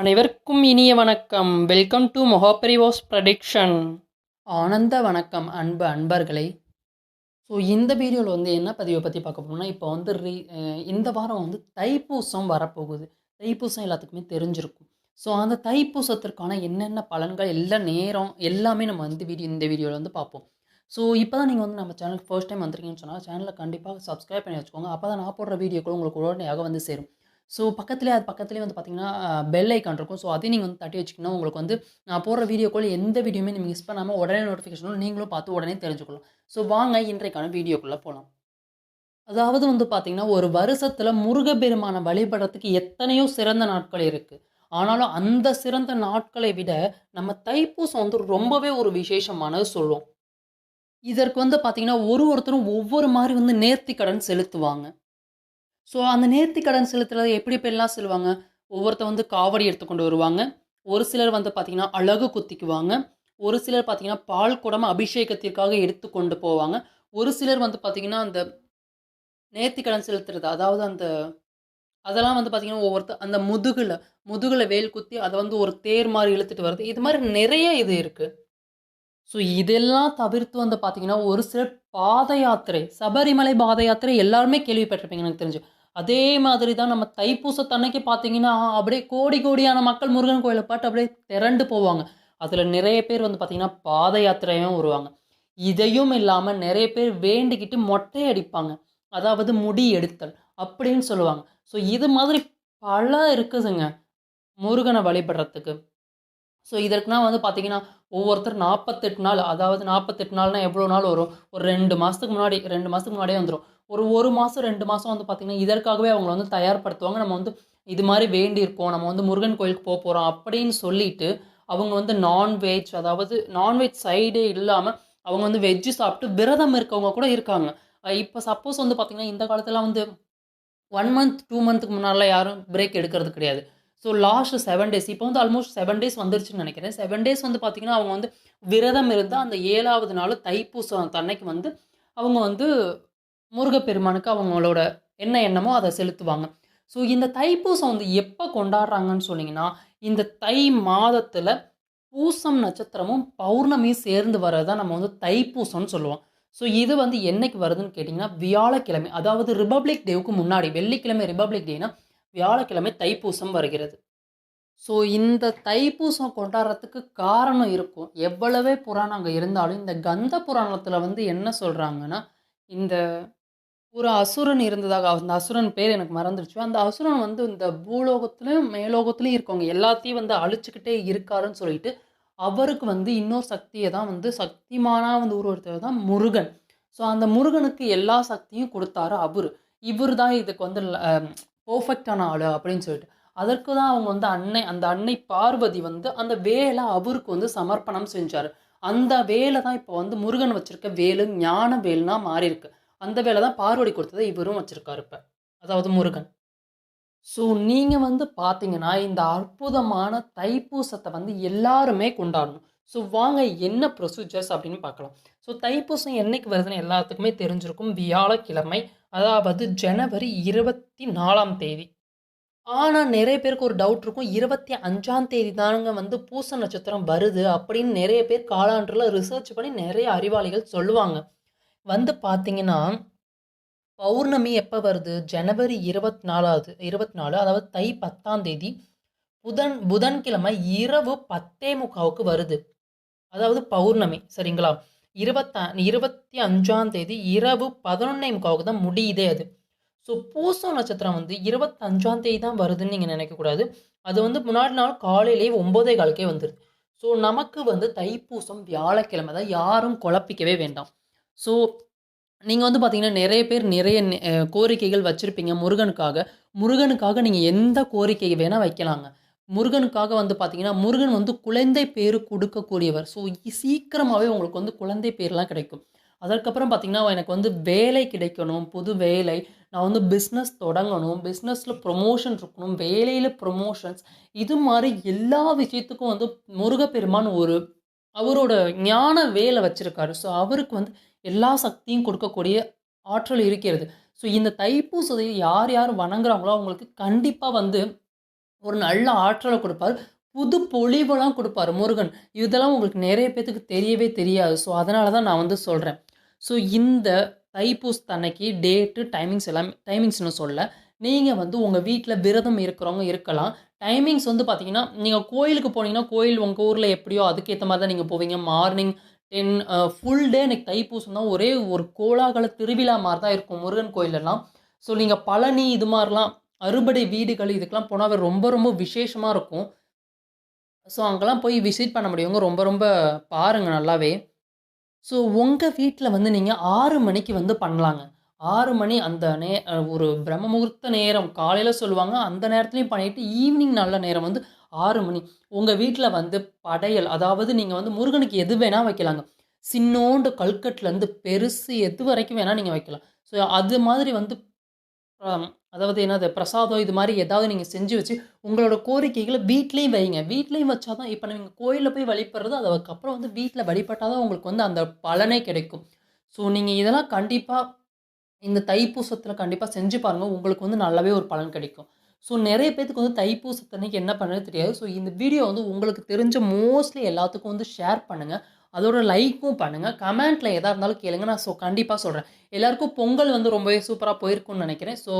அனைவருக்கும் இனிய வணக்கம். வெல்கம் டு மொஹாபரிவோஸ் ப்ரடிக்ஷன் ஆனந்த வணக்கம் அன்பு அன்பர்களே. ஸோ இந்த வீடியோவில் வந்து என்ன பதிவை பற்றி பார்க்க போனோம்னா இப்போ வந்து ரீ இந்த வாரம் வந்து தைப்பூசம் வரப்போகுது. தைப்பூசம் எல்லாத்துக்குமே தெரிஞ்சிருக்கும். ஸோ அந்த தைப்பூசத்திற்கான என்னென்ன பலன்கள் எல்லா நேரம் எல்லாமே நம்ம வந்து வீடியோ இந்த வீடியோவில் வந்து பார்ப்போம். ஸோ இப்போ தான் நீங்கள் வந்து நம்ம சேனலுக்கு ஃபர்ஸ்ட் டைம் வந்திருக்கீங்கன்னு சொன்னால் சேனலை கண்டிப்பாக சப்ஸ்கிரைப் பண்ணி வச்சுக்கோங்க. அப்போ தான் நான் போடுற வீடியோக்கள் உங்களுக்கு உடனடியாக வந்து சேரும். ஸோ பக்கத்துலேயே அது பக்கத்துலேயே வந்து பார்த்தீங்கன்னா பெல் ஐக்கான் இருக்கும். ஸோ அதையும் நீங்கள் வந்து தட்டி வச்சுக்கணும். உங்களுக்கு வந்து நான் போடுற வீடியோக்குள்ள எந்த வீடியோமே நீங்கள் மிஸ் பண்ணாமல் உடனே நோட்டிஃபிகேஷனும் நீங்களும் பார்த்து உடனே தெரிஞ்சுக்கலாம் ஸோ வாங்க இன்றைக்கான வீடியோக்குள்ளே போகலாம் அதாவது வந்து பார்த்தீங்கன்னா ஒரு வருஷத்தில் முருகப்பெருமானை வழிபடுறதுக்கு எத்தனையோ சிறந்த நாட்கள் இருக்குது ஆனாலும் அந்த சிறந்த நாட்களை விட நம்ம தைப்பூசம் வந்து ரொம்பவே ஒரு விசேஷமானது சொல்லுவோம். இதற்கு வந்து பார்த்தீங்கன்னா ஒரு ஒருத்தரும் ஒவ்வொரு மாதிரி வந்து நேர்த்தி கடன் செலுத்துவாங்க. ஸோ அந்த நேர்த்தி கடன் செலுத்துறது எப்படி எப்படிலாம் செல்வாங்க ஒவ்வொருத்தர் வந்து காவடி எடுத்துக்கொண்டு வருவாங்க. ஒரு சிலர் வந்து பார்த்திங்கன்னா அழகு குத்திக்குவாங்க. ஒரு சிலர் பார்த்திங்கன்னா பால் குடம் அபிஷேகத்திற்காக எடுத்து கொண்டு போவாங்க. ஒரு சிலர் வந்து பார்த்திங்கன்னா அந்த நேர்த்தி கடன் செலுத்துறது அதாவது அந்த அதெல்லாம் வந்து பார்த்திங்கன்னா ஒவ்வொருத்தர் அந்த முதுகில் முதுகில் வேல் குத்தி அதை வந்து ஒரு தேர் மாதிரி இழுத்துட்டு வருது. இது மாதிரி நிறைய இது இருக்குது ஸோ இதெல்லாம் தவிர்த்து வந்து பார்த்திங்கன்னா ஒரு சிலர் பாத யாத்திரை சபரிமலை பாத யாத்திரை எல்லாருமே கேள்விப்பட்டிருப்பீங்க எனக்கு தெரிஞ்சு. அதே மாதிரி தான் நம்ம தைப்பூசத்தன்னைக்கு பார்த்தீங்கன்னா அப்படியே கோடி கோடியான மக்கள் முருகன் கோயிலை பாட்டு அப்படியே திரண்டு போவாங்க. அதில் நிறைய பேர் வந்து பார்த்தீங்கன்னா பாத யாத்திரையும் வருவாங்க. இதையும் இல்லாமல் நிறைய பேர் வேண்டிக்கிட்டு மொட்டை அடிப்பாங்க. அதாவது முடி எடுத்தல் அப்படின்னு சொல்லுவாங்க. ஸோ இது மாதிரி பல இருக்குதுங்க முருகனை வழிபடுறதுக்கு. ஸோ இதற்குனா வந்து பார்த்தீங்கன்னா ஒவ்வொருத்தர் நாற்பத்தெட்டு நாள் அதாவது நாற்பத்தெட்டு நாள்னா எவ்வளோ நாள் வரும்? ஒரு ரெண்டு மாதத்துக்கு முன்னாடி ரெண்டு மாதத்துக்கு முன்னாடியே வந்துடும் ஒரு ஒரு மாதம் ரெண்டு மாதம் வந்து பார்த்திங்கன்னா இதற்காகவே அவங்கள வந்து தயார்படுத்துவாங்க. நம்ம வந்து இது மாதிரி வேண்டியிருக்கோம். நம்ம வந்து முருகன் கோயிலுக்கு போக போகிறோம் அப்படின்னு சொல்லிட்டு அவங்க வந்து நான்வெஜ் அதாவது நான்வெஜ் சைடே இல்லாமல் அவங்க வந்து வெஜ்ஜு சாப்பிட்டு விரதம் இருக்கவங்க கூட இருக்காங்க. இப்போ சப்போஸ் வந்து பார்த்திங்கன்னா இந்த காலத்தில் வந்து ஒன் மந்த் டூ மந்த்துக்கு முன்னாடிலாம் யாரும் பிரேக் எடுக்கிறது கிடையாது. ஸோ லாஸ்ட் செவன் டேஸ் இப்போ வந்து ஆல்மோஸ்ட் செவன் டேஸ் வந்துருச்சுன்னு நினைக்கிறேன். செவன் டேஸ் வந்து பார்த்திங்கன்னா அவங்க வந்து விரதம் இருந்தால் அந்த ஏழாவது நாள் தைப்பூசம் தன்னைக்கு வந்து அவங்க வந்து முருகப்பெருமானுக்கு அவங்களோட என்ன எண்ணமோ அதை செலுத்துவாங்க. ஸோ இந்த தைப்பூசம் வந்து எப்போ கொண்டாடுறாங்கன்னு சொன்னீங்கன்னா இந்த தை மாதத்தில் பூசம் நட்சத்திரமும் பௌர்ணமியும் சேர்ந்து வரதான் நம்ம வந்து தைப்பூசம்னு சொல்லுவோம். ஸோ இது வந்து என்னைக்கு வருதுன்னு கேட்டிங்கன்னா வியாழக்கிழமை அதாவது ரிபப்ளிக் டேவுக்கு முன்னாடி வெள்ளிக்கிழமை ரிபப்ளிக் டேனா வியாழக்கிழமை தைப்பூசம் வருகிறது. ஸோ இந்த தைப்பூசம் கொண்டாடுறதுக்கு காரணம் இருக்கும். எவ்வளவே புராணம் அங்கே இருந்தாலும் இந்த கந்த புராணத்தில் வந்து என்ன சொல்கிறாங்கன்னா இந்த ஒரு அசுரன் இருந்ததாக அந்த அசுரன் பேர் எனக்கு மறந்துடுச்சு அந்த அசுரன் வந்து இந்த பூலோகத்துலையும் மேலோகத்துலையும் இருக்கவங்க எல்லாத்தையும் வந்து அழிச்சுக்கிட்டே இருக்காருன்னு சொல்லிட்டு அவருக்கு வந்து இன்னொரு சக்தியை தான் வந்து சக்திமானா வந்து உருவெடுத்தது தான் முருகன். ஸோ அந்த முருகனுக்கு எல்லா சக்தியும் கொடுத்தாரு அவர். இவர் தான் இதுக்கு வந்து பர்ஃபெக்டான ஆள் அப்படின்னு சொல்லிட்டு. அதற்கு தான் அவங்க வந்து அன்னை அந்த அன்னை பார்வதி வந்து அந்த வேலை அவருக்கு வந்து சமர்ப்பணம் செஞ்சார். அந்த வேலை தான் இப்போ வந்து முருகன் வச்சிருக்க வேலு ஞான வேலுனா மாறியிருக்கு. அந்த வேலை தான் பார்வதி கொடுத்ததை இவரும் வச்சுருக்காரு இப்போ. அதாவது முருகன். ஸோ நீங்கள் வந்து பார்த்தீங்கன்னா இந்த அற்புதமான தைப்பூசத்தை வந்து எல்லாருமே கொண்டாடணும். ஸோ வாங்க என்ன ப்ரொசீஜர்ஸ் அப்படின்னு பார்க்கலாம். ஸோ தைப்பூசம் என்னைக்கு வருதுன்னு எல்லாத்துக்குமே தெரிஞ்சிருக்கும். வியாழக்கிழமை அதாவது ஜனவரி இருபத்தி நாலாம் தேதி. ஆனால் நிறைய பேருக்கு ஒரு டவுட் இருக்கும். இருபத்தி அஞ்சாம் தேதி தானுங்க வந்து பூச நட்சத்திரம் வருது அப்படின்னு நிறைய பேர் காலாண்டில் ரிசர்ச் பண்ணி நிறைய அறிவாளிகள் சொல்லுவாங்க. வந்து பார்த்தீங்கன்னா பௌர்ணமி எப்போ வருது? ஜனவரி இருபத்தி நாலாவது இருபத்தி நாலு அதாவது தை பத்தாம் தேதி. புதன் புதன்கிழமை இரவு பத்தே முக்காவுக்கு வருது. அதாவது பௌர்ணமி சரிங்களா? இருபத்தா இருபத்தி அஞ்சாம் தேதி இரவு பதினொன்னே முக்காவுக்கு தான் முடியுதே அது. ஸோ பூசம் நட்சத்திரம் வந்து இருபத்தஞ்சாம் தேதி தான் வருதுன்னு நீங்கள் நினைக்கக்கூடாது. அது வந்து முன்னாடி நாள் காலையிலேயே ஒம்போதே காலுக்கே வந்துடுது ஸோ நமக்கு வந்து தைப்பூசம் வியாழக்கிழமை தான் யாரும் குழப்பிக்கவே வேண்டாம். ஸோ நீங்கள் வந்து பார்த்தீங்கன்னா நிறைய பேர் நிறைய கோரிக்கைகள் வச்சுருப்பீங்க முருகனுக்காக. முருகனுக்காக நீங்கள் எந்த கோரிக்கை வேணால் வைக்கலாங்க. முருகனுக்காக வந்து பார்த்தீங்கன்னா முருகன் வந்து குழந்தை பேர் கொடுக்கக்கூடியவர். ஸோ சீக்கிரமாகவே உங்களுக்கு வந்து குழந்தை பேர்லாம் கிடைக்கும். அதற்கப்புறம் பார்த்தீங்கன்னா எனக்கு வந்து வேலை கிடைக்கணும் புது வேலை. நான் வந்து பிஸ்னஸ் தொடங்கணும் பிஸ்னஸில் ப்ரொமோஷன் இருக்கணும் வேலையில் ப்ரொமோஷன்ஸ் இது மாதிரி எல்லா விஷயத்துக்கும் வந்து முருகப்பெருமான் ஒரு அவரோட ஞான வேலை வச்சுருக்காரு. ஸோ அவருக்கு வந்து எல்லா சக்தியும் கொடுக்கக்கூடிய ஆற்றல் இருக்கிறது. ஸோ இந்த தைப்பூசதையை யார் யார் வணங்குறாங்களோ அவங்களுக்கு கண்டிப்பாக வந்து ஒரு நல்ல ஆற்றலை கொடுப்பார். புது பொழிவெல்லாம் கொடுப்பாரு. முருகன் இதெல்லாம் உங்களுக்கு நிறைய பேத்துக்கு தெரியவே தெரியாது. ஸோ அதனால தான் நான் வந்து சொல்கிறேன் ஸோ இந்த தைப்பூசத்தன்னைக்கு டேட்டு டைமிங்ஸ் எல்லாம் டைமிங்ஸ்னு சொல்ல நீங்கள் வந்து உங்கள் வீட்டில் விரதம் இருக்கிறவங்க இருக்கலாம். டைமிங்ஸ் வந்து பார்த்தீங்கன்னா நீங்கள் கோயிலுக்கு போனீங்கன்னா கோயில் உங்கள் ஊரில் எப்படியோ அதுக்கேற்ற மாதிரி தான் நீங்கள் போவீங்க. மார்னிங் டென் ஃபுல் டே எனக்கு தைப்பூசம் தான் ஒரே ஒரு கோலாகல திருவிழா மாதிரி தான் இருக்கும் முருகன் கோயிலெல்லாம். ஸோ நீங்கள் பழனி இது மாதிரிலாம் அறுபடை வீடுகள் இதுக்கெல்லாம் போனால் ரொம்ப ரொம்ப விசேஷமாக இருக்கும். ஸோ அங்கெல்லாம் போய் விசிட் பண்ண முடியவங்க ரொம்ப ரொம்ப பாருங்கள் நல்லாவே. ஸோ உங்கள் வீட்டில் வந்து நீங்கள் ஆறு மணிக்கு வந்து பண்ணலாங்க. ஆறு மணி அந்த நே ஒரு பிரம்ம முகூர்த்த நேரம் காலையில் சொல்லுவாங்க அந்த நேரத்துலையும் பண்ணிட்டு ஈவினிங் நல்ல நேரம் வந்து ஆறு மணி. உங்கள் வீட்டில் வந்து படையல் அதாவது நீங்கள் வந்து முருகனுக்கு எது வேணால் வைக்கலாங்க. சின்னோண்டு கல்கட்டிலேருந்து பெருசு எது வரைக்கும் வேணால் நீங்கள் வைக்கலாம். ஸோ அது மாதிரி வந்து அதாவது என்னது? பிரசாதம் இது மாதிரி ஏதாவது நீங்கள் செஞ்சு வச்சு உங்களோட கோரிக்கைகளை வீட்லேயும் வைங்க. வீட்லேயும் வச்சா தான் இப்போ நீங்கள் கோயிலில் போய் வழிபடுறது அதுக்கப்புறம் வந்து வீட்டில் வழிபட்டால் தான் உங்களுக்கு வந்து அந்த பலனே கிடைக்கும். ஸோ நீங்கள் இதெல்லாம் கண்டிப்பாக இந்த தைப்பூசத்தில் கண்டிப்பாக செஞ்சு பாருங்கள் உங்களுக்கு வந்து நல்லாவே ஒரு பலன் கிடைக்கும். ஸோ நிறைய பேத்துக்கு வந்து தைப்பூசத்தன்னைக்கு என்ன பண்ணுறது தெரியாது. ஸோ இந்த வீடியோ வந்து உங்களுக்கு தெரிஞ்ச மோஸ்ட்லி எல்லாத்துக்கும் வந்து ஷேர் பண்ணுங்கள் அதோட லைக்கும் பண்ணுங்கள் கமெண்ட்டில் எதாக இருந்தாலும் கேளுங்க. நான் ஸோ கண்டிப்பாக சொல்கிறேன் எல்லாருக்கும் பொங்கல் வந்து ரொம்பவே சூப்பராக போயிருக்கும்னு நினைக்கிறேன். ஸோ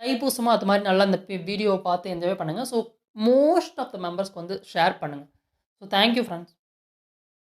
தைப்பூசமாக அது மாதிரி நல்லா அந்த வீடியோவை பார்த்து என்ஜாய் பண்ணுங்கள் ஸோ மோஸ்ட் ஆஃப் த மெம்பர்ஸ்க்கு வந்து ஷேர் பண்ணுங்கள் ஸோ தேங்க்யூ ஃப்ரெண்ட்ஸ்